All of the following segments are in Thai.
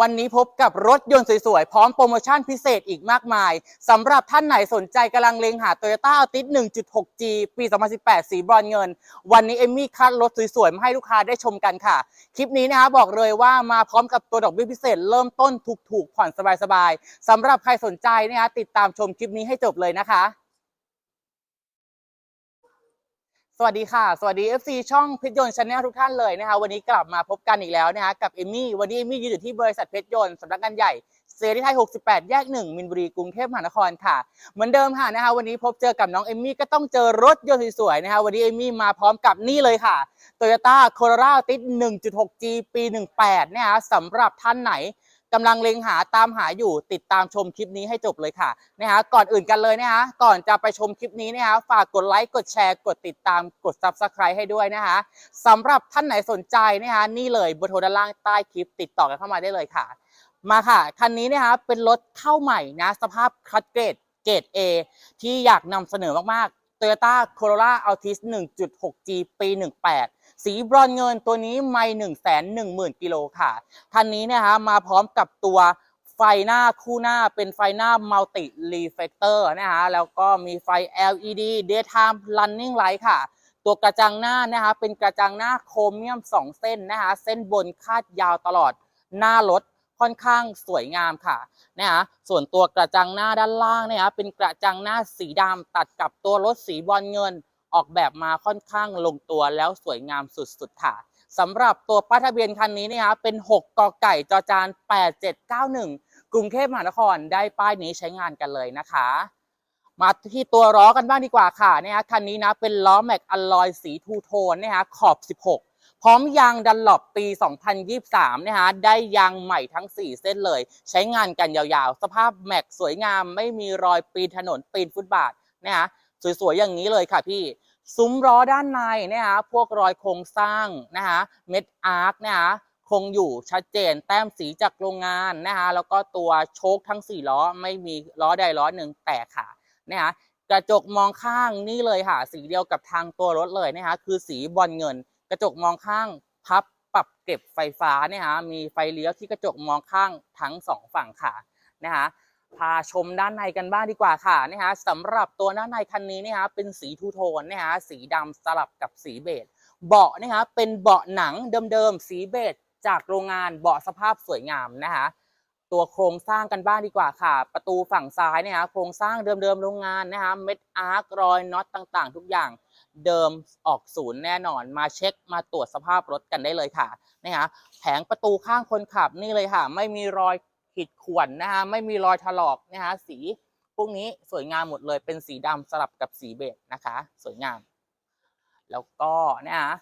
วันนี้พบกับรถยนต์สวยๆ พร้อมโปรโมชั่นพิเศษอีกมากมายสำหรับท่านไหนสนใจกำลังเล็งหา Toyota Altis 1.6G ปี 2018 สีบรอนซ์เงิน วันนี้เอมมี่คัดรถสวยๆ มาให้ลูกค้าได้ชมกันค่ะ คลิปนี้นะคะบอกเลยว่ามาพร้อมกับตัวดอกเบี้ยพิเศษ เริ่มต้นถูกๆผ่อนสบายๆสำหรับใครสนใจนะคะติดตามชมคลิปนี้ให้จบเลยนะคะ สวัสดีค่ะ สวัสดี FC ช่องเพชรยนต์ชาแนลทุกท่านเลยนะคะ วันนี้กลับมาพบกันอีกแล้วนะคะกับเอมี่ วันนี้เอมี่ยืนอยู่ที่บริษัทเพชรยนต์สำนักงานใหญ่เซรีไทย 68 แยก 1 มินบุรี กรุงเทพมหานครค่ะ เหมือนเดิมค่ะนะคะ วันนี้พบเจอกับน้องเอมี่ก็ต้องเจอรถยนต์สวยๆนะคะ วันนี้เอมี่มาพร้อมกับนี่เลยค่ะ Toyota Corolla Altis 1.6G ปี 18 นะคะสำหรับท่านไหน กำลังเล็งหาตามหาอยู่ติดตามชมคลิปนี้ให้จบเลยค่ะนะคะก่อนอื่นกันเลยนะคะก่อนจะไปชมคลิปนี้นะคะฝากกดไลค์กดแชร์กดติดตามกด Subscribe ให้ด้วยนะคะสำหรับท่านไหนสนใจนะคะนี่เลยบอร์โทรด้านล่างใต้คลิปติดต่อกันเข้ามาได้เลยค่ะ มาค่ะคันนี้นะคะเป็นรถเข้าใหม่นะสภาพคัดเกรดเกรด A ที่อยากนำเสนอมากๆ Toyota Corolla Altis 1.6G ปี 18 สีบรอนเงินตัวนี้ไม่1 1 0 0 0 0กิโลค่ะคันนี้เนะคะมาพร้อมกับตัวไฟหน้าคู่หน้าเป็นไฟหน้ามัลติรีเฟกเตอร์นะคะแล้วก็มีไฟ LED daytime running light ค่ะ ตัวกระจังหน้านะคะเป็นกระจังหน้าโครเมียม 2 เส้นนะคะเส้นบนคาดยาวตลอดหน้ารถค่อนข้างสวยงามค่ะนะคะส่วนตัวกระจังหน้าด้านล่างเนี่ยเป็นกระจังหน้าสีดำตัดกับตัวรถสีบอลเงิน ออกแบบมาค่อนข้างลงตัวแล้วสวยงามสุดๆค่ะสำหรับตัวป้ายทะเบียนคันนี้นะคะเป็น 6กกไก่จอจาน 8791 กรุงเทพมหานครได้ป้ายนี้ใช้งานกันเลยนะคะ มาที่ตัวล้อกันบ้างดีกว่าค่ะนะคะคันนี้นะเป็นล้อแม็กอลลอยสีทูโทนนะคะขอบ 16พร้อมยางดันหลบปี 2023 นะคะได้ยางใหม่ทั้ง 4 เส้นเลย ใช้งานกันยาวๆ สภาพแม็กสวยงามไม่มีรอยปีนถนนปีนฟุตบาทนะคะ สวยๆอย่างนี้เลยค่ะพี่ซุ้มล้อด้านในนะคะพวกรอยโครงสร้างนะคะเม็ดอาร์คนะคะคงอยู่ชัดเจนแต้มสีจากโรงงานนะคะแล้วก็ตัวโชคทั้ง 4 ล้อไม่มีล้อใดล้อหนึ่งแตกค่ะนะคะกระจกมองข้างนี่เลยค่ะ สีเดียวกับทางตัวรถเลยนะคะคือสีบอลเงิน กระจกมองข้างพับปรับเก็บไฟฟ้าเนี่ยฮะมีไฟเลี้ยวที่กระจกมองข้างทั้งสองฝั่งค่ะนะคะ พาชมด้านในกันบ้างดีกว่าค่ะนะคะสำหรับตัวด้านในคันนี้นะคะเป็นสีทูโทนนะคะสีดำสลับกับสีเบจเบาะนะคะเป็นเบาะหนังเดิมๆสีเบจจากโรงงานเบาะสภาพสวยงามนะคะตัวโครงสร้างกันบ้างดีกว่าค่ะ ประตูฝั่งซ้ายนะคะโครงสร้างเดิมๆโรงงานนะคะเม็ดอาร์ครอยน็อตต่างๆ ทุกอย่างเดิมออกศูนย์แน่นอน มาเช็คมาตรวจสภาพรถกันได้เลยค่ะนะคะแผงประตูข้างคนขับนี่เลยค่ะ ไม่มีรอย ขีดข่วนนะคะไม่มีรอยถลอกนะคะสีพวกนี้สวยงามหมดเลยเป็นสีดำสลับกับสีเบจนะคะ สวยงาม แล้วก็นะคะ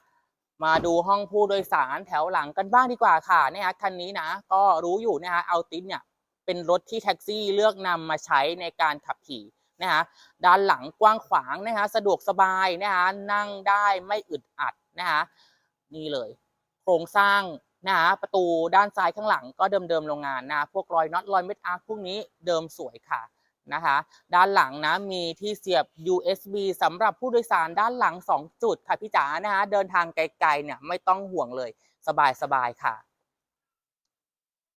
มาดูห้องผู้โดยสารแถวหลังกันบ้างดีกว่าค่ะนะคะคันนี้นะก็รู้อยู่นะคะเอาติสเนี่ยเป็นรถที่แท็กซี่เลือกนำมาใช้ในการขับขี่นะคะด้านหลังกว้างขวางนะคะสะดวกสบายนะคะนั่งได้ไม่อึดอัดนะคะนี่เลย โครงสร้าง นะคะประตูด้านซ้ายข้างหลังก็เดิมๆโรงงานนะพวกรอยน็อตรอยเม็ดอาร์คพวกนี้เดิมสวยค่ะนะคะด้านหลังนะมีที่เสียบ USB สำหรับผู้โดยสารด้านหลัง 2 จุดค่ะพี่จ๋านะคะเดินทางไกลๆเนี่ยไม่ต้องห่วงเลยสบายๆค่ะ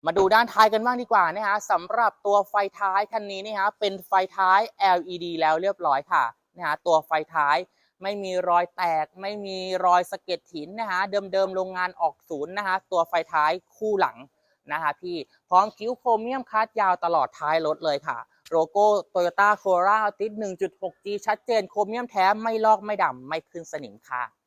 มาดูด้านท้ายกันบ้างดีกว่านะคะสำหรับตัวไฟท้ายคันนี้นะคะเป็นไฟท้าย LED แล้วเรียบร้อยค่ะนะคะตัวไฟท้าย ไม่มีรอยแตก ไม่มีรอยสะเก็ดหินนะคะเดิมๆโรงงานออกศูนย์นะคะตัวไฟท้ายคู่หลังนะคะพี่พร้อมคิ้วโครเมียมคัดยาวตลอดท้ายรถเลยค่ะ โลโก้โตโยต้าโคราติด 1.6G ชัดเจนโครเมียมแท้ไม่ลอกไม่ดำไม่ขึ้นสนิมค่ะ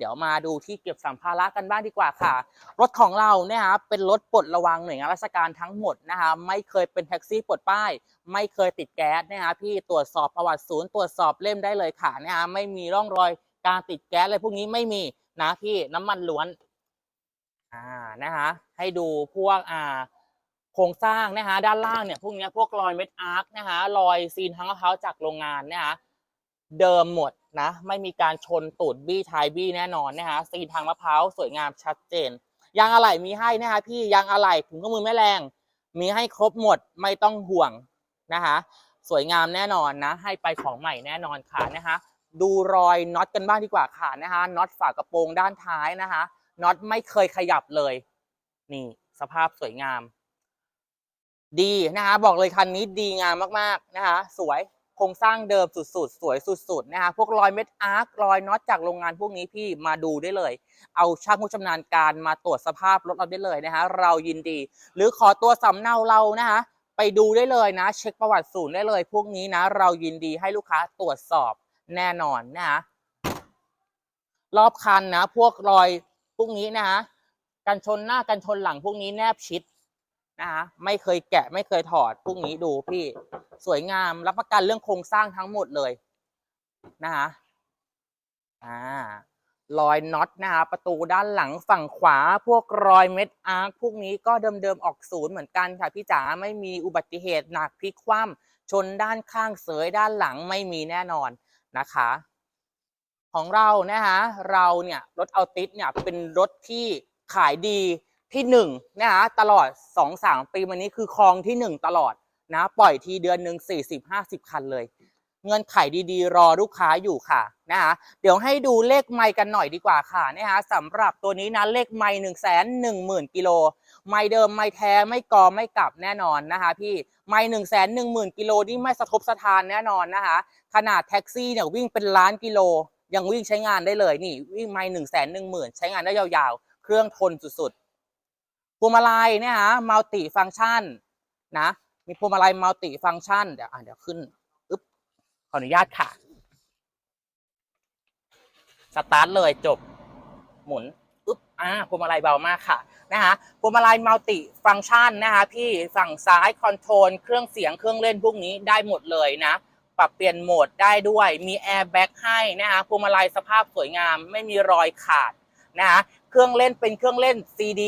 เดี๋ยวมาดูที่เก็บสัมภาระกันบ้างดีกว่าค่ะ รถของเราเนี่ยฮะเป็นรถปลดระวังหน่วยงานราชการทั้งหมดนะคะไม่เคยเป็นแท็กซี่ปลดป้าย ไม่เคยติดแก๊สนะคะพี่ตรวจสอบประวัติศูนย์ตรวจสอบเล่มได้เลยค่ะนะคะไม่มีร่องรอยการติดแก๊สอะไรพวกนี้ไม่มีนะพี่น้ำมันล้วนอ่านะคะให้ดูพวกอ่าโครงสร้างนะคะด้านล่างเนี่ยพวกนี้พวกรอยเม็ดอาร์คนะคะรอยซีนทั้งมะพร้าวจากโรงงานนะคะ เดิมหมดนะ ไม่มีการชนตูดบี้ท้ายบี้แน่นอนนะคะซีทางมะพร้าวสวยงามชัดเจน ยางอะไหล่มีให้นะคะพี่ยางอะไหล่ถุงเครื่อมือแม่แรง มีให้ครบหมดไม่ต้องห่วงนะคะสวยงามแน่นอนนะ ให้ไปของใหม่แน่นอนค่ะนะคะดูรอยน็อตกันบ้างดีกว่าค่ะนะคะน็อตฝากระโปรงด้านท้ายนะคะน็อตไม่เคยขยับเลย นี่สภาพสวยงาม ดีนะคะบอกเลยคันนี้ดีงามมากๆนะคะสวย ครงสร้างเดิมสุดๆ สวยสุดๆ นะคะ พวกรอยเม็ดอาร์ครอยน็อตจากโรงงานพวกนี้พี่มาดูได้เลย เอาช่างผู้ชำนาญการมาตรวจสภาพรถเราได้เลยนะคะ เรายินดี หรือขอตัวสำเนาเรานะคะ ไปดูได้เลยนะ เช็คประวัติศูนย์ได้เลย พวกนี้นะ เรายินดีให้ลูกค้าตรวจสอบแน่นอนนะคะรอบคันนะ พวกรอยพวกนี้นะคะกันชนหน้ากันชนหลังพวกนี้แนบชิด นะคะไม่เคยแกะไม่เคยถอดพวกนี้ดูพี่สวยงามรับประกันเรื่องโครงสร้างทั้งหมดเลยนะคะอ่ารอยน็อตนะคะประตูด้านหลังฝั่งขวาพวกรอยเม็ดอาร์คพวกนี้ก็เดิมๆออกศูนย์เหมือนกันค่ะพี่จ๋าไม่มีอุบัติเหตุหนักพลิกคว่ำชนด้านข้างเสยด้านหลังไม่มีแน่นอนนะคะ ของเรานะคะเราเนี่ยรถเอาติสเนี่ยเป็นรถที่ขายดี ที่หนึ่งนะคะตลอด2องสามปีมานี้คือครองที่หนึ่งตลอดนะปล่อยทีเดือนหนึ่งสี่สิบห้าสิบคันเลย เงินไขดีๆ รอลูกค้าอยู่ค่ะนะคะเดี๋ยวให้ดูเลขไมค์กันหน่อยดีกว่าค่ะนะคะสำหรับตัวนี้นะเลขไมค์หนึ่งแสนหนึ่งหมื่นกิโลไมค์เดิมไมค์แท้ไม่กอไม่กลับแน่นอนนะคะพี่ไมค์หนึ่งแสนหนึ่งหมื่นกิโลนี่ไม่สะทบสะทานแน่นอนนะคะขนาดแท็กซี่เนี่ยวิ่งเป็นล้านกิโลยังวิ่งใช้งานได้เลยนี่วิ่งไม่หนึ่งแสนหนึ่งหมื่นใช้งานได้ยาวๆ เครื่องทนสุดๆ พวงมาลัยเนี่ยฮะมัลติฟังก์ชันนะ มีพวงมาลัยมัลติฟังก์ชันเดี๋ยวอะเดี๋ยวขึ้นอึ๊บขออนุญาตค่ะ สตาร์ทเลยจบ หมุนอึ๊บอ่าพวงมาลัยเบามากค่ะนะคะพวงมาลัยมัลติฟังก์ชันนะคะพี่ฝั่งซ้ายคอนโทรลเครื่องเสียงเครื่องเล่นพวกนี้ได้หมดเลยนะ ปรับเปลี่ยนโหมดได้ด้วย มีแอร์แบ็กให้นะคะพวงมาลัยสภาพสวยงาม ไม่มีรอยขาดนะคะเครื่องเล่นเป็นเครื่องเล่น CD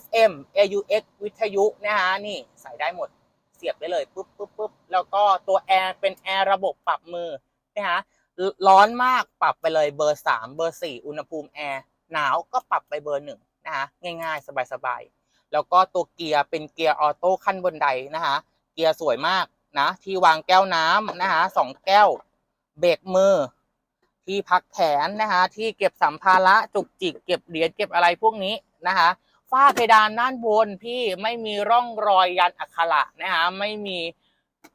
FM AUX วิทยุนะคะนี่ใส่ได้หมดเสียบได้เลยปุ๊บปุ๊บปุ๊บแล้วก็ตัวแอร์เป็นแอร์ระบบปรับมือนะคะร้อนมากปรับไปเลยเบอร์ 3 เบอร์ 4 อุณหภูมิแอร์หนาวก็ปรับไปเบอร์หนึ่งนะคะง่ายๆ สบายๆ แล้วก็ตัวเกียร์เป็นเกียร์ออโต้ขั้นบนไดนะคะเกียร์สวยมากนะที่วางแก้วน้ำนะคะสองแก้วเบรกมือ ที่พักแขนนะคะที่เก็บสัมภาระจุกจิกเก็บเหรียญเก็บอะไรพวกนี้นะคะ ฝ้าเพดานด้านบนพี่ไม่มีร่องรอยยันอักขระนะคะไม่มี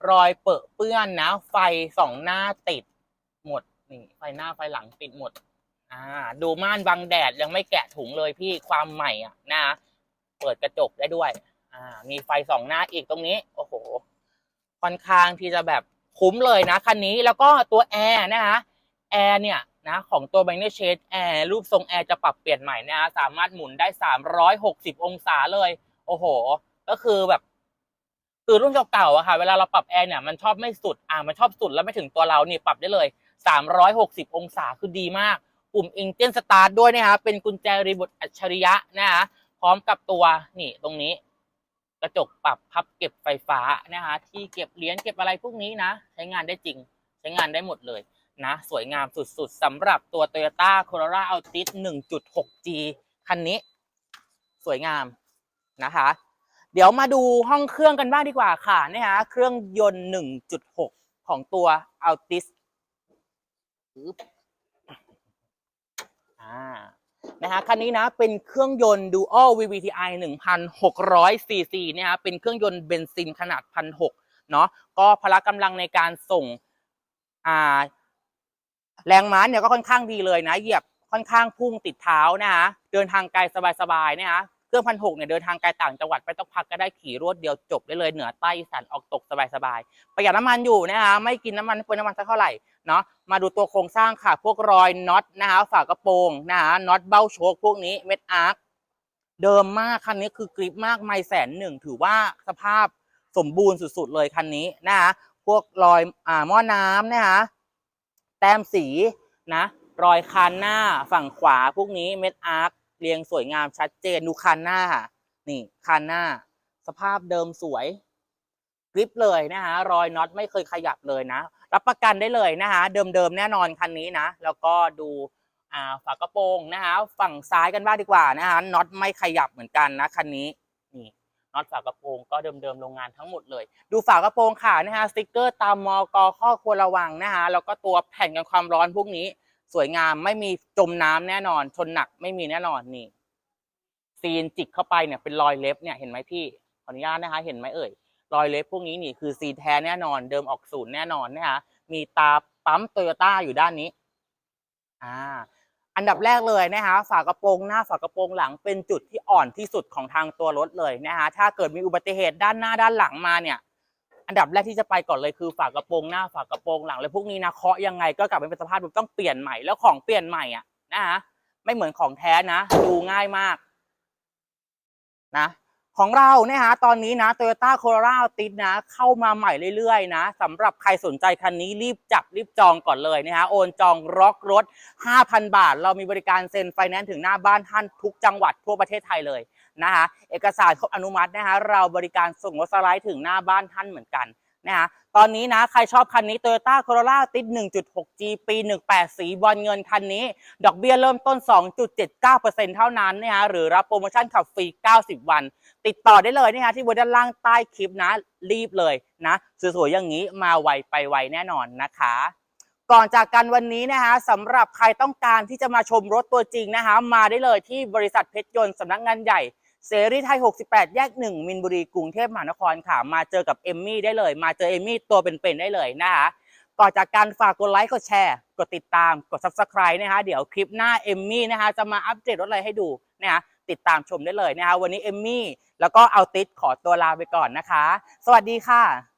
รอยเปอะเปื้อนนะ ไฟสองหน้าติดหมดนี่ไฟหน้าไฟหลังติดหมด อ่า ดูม่านบังแดดยังไม่แกะถุงเลยพี่ความใหม่อะนะเปิดกระจกได้ด้วย อ่า มีไฟสองหน้าอีกตรงนี้ โอ้โหค่อนข้างที่จะแบบคุ้มเลยนะคันนี้แล้วก็ตัวแอร์นะคะแอร์เนี่ย นะของตัว b a n เน r Shade แอร์รูปทรงแอร์จะปรับเปลี่ยนใหม่นะฮะสามารถหมุนได้ 360 องศาเลย โอ้โห ก็คือแบบคือรุ่นเก่าๆอะค่ะ เวลาเราปรับแอร์เนี่ยมันชอบไม่สุดอ่ามันชอบสุดแล้วไม่ถึงตัวเรานี่ปรับได้เลย 360 องศาคือดีมาก ปุ่ม Engine Start ด้วยนะคะเป็นกุญแจรีโมทอัจฉริยะนะคะพร้อมกับตัวนี่ตรงนี้ กระจกปรับพับเก็บไฟฟ้านะคะที่เก็บเหรียญเก็บอะไรพวกนี้นะ ใช้งานได้จริง ใช้งานได้หมดเลย นะ สวยงามสุดๆสำหรับตัว Toyota Corolla Altis 1.6G คันนี้ สวยงามนะคะ เดี๋ยวมาดูห้องเครื่องกันบ้างดีกว่าค่ะนะคะเครื่องยนต์ 1.6 ของตัว Altis อ่านะคะคันนี้นะเป็นเครื่องยนต์ Dual VVTi 1,600 cc เนี่ยฮะเป็นเครื่องยนต์เบนซินขนาด 1,600เนาะก็พละกำลังในการส่งอ่า แรงม้าเนี่ยก็ค่อนข้างดีเลยนะ เหยียบค่อนข้างพุ่งติดเท้านะคะเดินทางไกลสบายๆนะคะเครื่องพันหกเนี่ยเดินทางไกลต่างจังหวัดไม่ต้องพักก็ได้ขี่รวดเดียวจบได้เลยเหนือใต้อีสานออกตกสบายๆประหยัดน้ำมันอยู่นะคะไม่กินน้ำมันเปลืองน้ำมันสักเท่าไหร่เนาะมาดูตัวโครงสร้างค่ะ พวกรอยน็อตนะคะฝากระโปรงนะคะน็อตเบ้าโชคพวกนี้เม็ดอาร์คเดิมมากคันนี้คือกริปมากไม่แสนหนึ่งถือว่าสภาพสมบูรณ์สุดๆเลยคันนี้นะคะพวกรอยอ่าหม้อน้ำนะคะ แต้มสีนะรอยคานหน้าฝั่งขวาพวกนี้เม็ดอาร์คเรียงสวยงามชัดเจนดูคานหน้าค่ะนี่คานหน้า สภาพเดิมสวยกริปเลยนะคะรอยน็อตไม่เคยขยับเลยนะ รับประกันได้เลยนะคะเดิมๆแน่นอนคันนี้นะ แล้วก็ดูฝากระโปรงนะคะฝั่งซ้ายกันบ้างดีกว่านะคะน็อตไม่ขยับเหมือนกันนะคันนี้นี่ น็อตฝากระโปรงก็เดิมๆโรงงานทั้งหมดเลย ดูฝากระโปรงค่ะนะคะสติกเกอร์ตามมกข้อควรระวังนะคะแล้วก็ตัวแผ่นกันความร้อนพวกนี้ สวยงามไม่มีจมน้ำแน่นอน ชนหนักไม่มีแน่นอนนี่ซีนจิกเข้าไปเนี่ยเป็นรอยเล็บเนี่ยเห็นไหมพี่ขออนุญาตนะคะ เห็นไหมเอ่ยรอยเล็บพวกนี้นี่คือซีแท้แน่นอน เดิมออกศูนย์แน่นอนนะคะมีตาปั๊มโตโยต้าอยู่ด้านนี้อ่า อันดับแรกเลยนะคะฝากระโปรงหน้าฝากระโปรงหลังเป็นจุดที่อ่อนที่สุดของทางตัวรถเลยนะคะถ้าเกิดมีอุบัติเหตุด้านหน้าด้านหลังมาเนี่ย อันดับแรกที่จะไปก่อนเลยคือฝากระโปรงหน้าฝากระโปรงหลังเลยพวกนี้นะเคาะยังไงก็กลับไปเป็นสภาพเดิมต้องเปลี่ยนใหม่แล้วของเปลี่ยนใหม่อะนะคะไม่เหมือนของแท้นะ ดูง่ายมากนะ ของเราเนี่ยฮะตอนนี้นะ Toyota Corolla Altis นะเข้ามาใหม่เรื่อยๆนะสำหรับใครสนใจคันนี้รีบจับรีบจองก่อนเลยนะฮะโอนจองร็อกรถ 5,000 บาท เรามีบริการเซ็นไฟแนนซ์ถึงหน้าบ้านท่านทุกจังหวัดทั่วประเทศไทยเลยนะคะเอกสารครบอนุมัตินะคะเราบริการส่งรถสไลด์ถึงหน้าบ้านท่านเหมือนกันนะคะ ตอนนี้นะใครชอบคันนี้ Toyota Corolla Altis 1.6G ปี 18 สีบอลเงินคันนี้ ดอกเบี้ยเริ่มต้น 2.79%เท่านั้นนะคะหรือรับโปรโมชั่นขับฟรี 90 วัน ติดต่อได้เลยนะคะที่บนด้านล่างใต้คลิปนะ รีบเลยนะสวยๆอย่างนี้มาไวไปไวแน่นอนนะคะก่อนจากกันวันนี้นะคะสำหรับใครต้องการที่จะมาชมรถตัวจริงนะคะมาได้เลยที่บริษัทเพชรยนต์สำนักงานใหญ่ เสรีไทย 68 แยก 1 มินบุรี กรุงเทพมหานครค่ะ มาเจอกับเอมมี่ได้เลย มาเจอเอมมี่ตัวเป็นๆได้เลยนะคะก่อนจากการฝากกดไลค์กดแชร์ กดติดตาม กด subscribe นะคะ เดี๋ยวคลิปหน้าเอมมี่นะคะ จะมาอัปเดตรถอะไรให้ดูนะคะติดตามชมได้เลยนะคะ วันนี้เอมมี่แล้วก็เอาติดขอตัวลาไปก่อนนะคะ สวัสดีค่ะ